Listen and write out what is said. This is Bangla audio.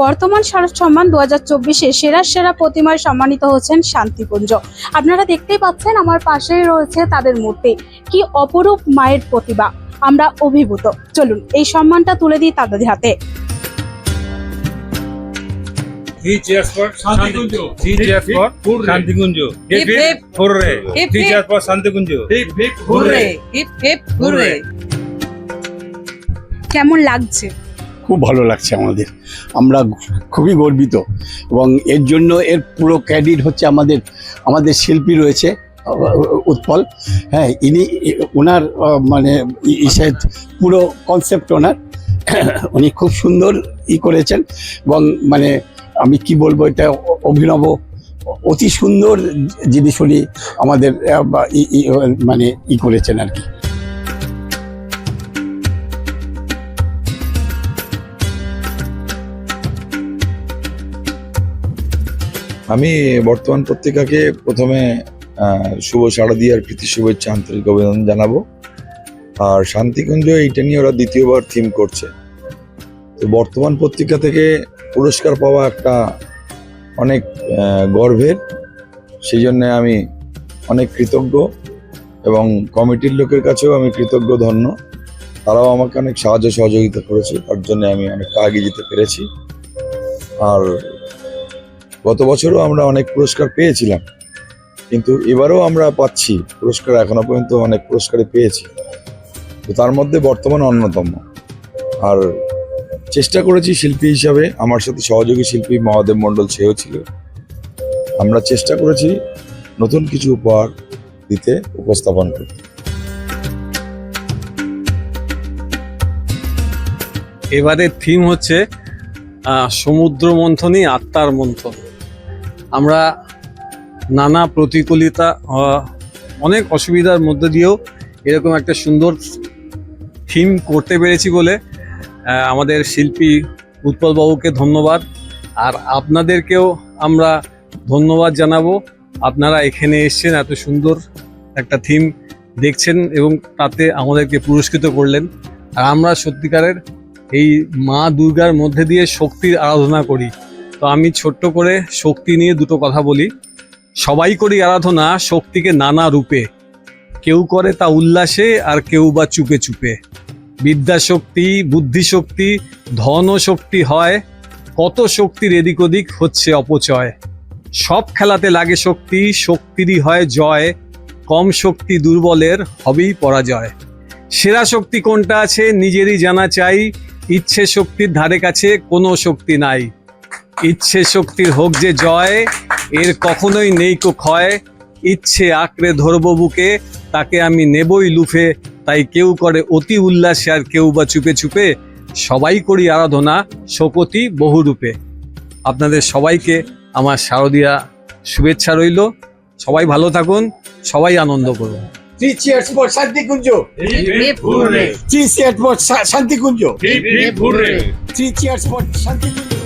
বর্তমান শারদ সম্মান দু হাজার চব্বিশে সেরা সেরা প্রতিমায় সম্মানিত হচ্ছেন শান্তিপুঞ্জ আপনারা দেখতেই পাচ্ছেন আমার পাশেই রয়েছে তাদের মূর্তি। কি অপরূপ মায়ের প্রতিভা আমরা অভিভূত। চলুন এই সম্মানটা তুলে দিই তাদের হাতে। Cheers for cheers for. Hip, hip. Hooray. Hip, cheers for কেমন লাগছে? খুব ভালো লাগছে আমাদের। আমরা খুবই গর্বিত এবং এর জন্য এর পুরো ক্যাডিট হচ্ছে আমাদের আমাদের শিল্পী রয়েছে, উৎপল। হ্যাঁ ইনি ওনার মানে ইসে পুরো কনসেপ্ট ওনার। উনি খুব সুন্দর ই করেছেন এবং মানে আমি কি বলব, এটা অভিনব, অতি সুন্দর জিনিস উনি আমাদের মানে ই করেছেন আর কি। আমি বর্তমান পত্রিকাকে প্রথমে শুভ আর প্রীতি শুভেচ্ছা, আন্তরিক অভিনন্দন জানাব। আর শান্তিকুঞ্জ, এইটা নিয়ে ওরা দ্বিতীয়বার থিম করছে। তো বর্তমান পত্রিকা থেকে পুরস্কার পাওয়া একটা অনেক গর্বের। সেই জন্যে আমি অনেক কৃতজ্ঞ এবং কমিটির লোকের কাছেও আমি কৃতজ্ঞ, ধন্য। তারাও আমাকে অনেক সাহায্য সহযোগিতা করেছে, তার জন্য আমি অনেকটা এগিয়ে যেতে পেরেছি। আর গত বছরও আমরা অনেক পুরস্কার পেয়েছিলাম, কিন্তু এবারেও আমরা পাচ্ছি। পুরস্কার এখনও পর্যন্ত অনেক পুরস্কারই পেয়েছি। তো তার মধ্যে বর্তমান অন্যতম। আর চেষ্টা করেছি শিল্পী হিসাবে, আমার সাথে সহযোগী শিল্পী মহাদেব মণ্ডল সেও ছিল। আমরা চেষ্টা করেছি নতুন কিছু উপহার দিতে, উপস্থাপন করতে। এবারে থিম হচ্ছে সমুদ্র মন্থনই আত্মার মন্থন। আমরা নানা প্রতিকূলতা অনেক অসুবিধার মধ্যে দিয়েও এরকম একটা সুন্দর থিম করতে পেরেছি বলে আমাদের শিল্পী উৎপলবাবুকে ধন্যবাদ। আর আপনাদেরকেও আমরা ধন্যবাদ জানাব। আপনারা এখানে এসছেন, এত সুন্দর একটা থিম দেখছেন এবং তাতে আমাদেরকে পুরস্কৃত করলেন। আর আমরা সত্যিকারের এই মা দুর্গার মধ্যে দিয়ে শক্তির আরাধনা করি। তো আমি ছোট্ট করে শক্তি নিয়ে দুটো কথা বলি। সবাই করি আরাধনা, শক্তিকে নানা রূপে। কেউ করে তা উল্লাসে আর কেউ বা চুপে চুপে। বিদ্যা শক্তি বুদ্ধি শক্তি ধন শক্তি হয়, কত শক্তির এদিক ওদিক হচ্ছে অপচয়। সব খেলাতে লাগে শক্তি, শক্তিরই হয় জয়, কম শক্তি দুর্বলের হবেই পরাজয়। সেরা শক্তি কোনটা আছে নিজেরই জানা চাই, ইচ্ছে শক্তির ধারে কাছে কোনো শক্তি নাই। ইচ্ছে শক্তির হোক যে জয় এর কখনোই নেই কো ক্ষয়। ইচ্ছে আঁকড়ে ধরব বুকে তাকে আমি নেবই লুফে। তাই কেউ করে অতি উল্লাসে আর কেউ বা চুপে চুপে। সবাই করি আরাধনা শকতি বহুরূপে। আপনাদের সবাইকে আমার শারদীয়া শুভেচ্ছা রইল। সবাই ভালো থাকুন সবাই আনন্দ করুন। শান্তিকুঞ্জ শান্তিকুঞ্জ শান্তিকুঞ্জ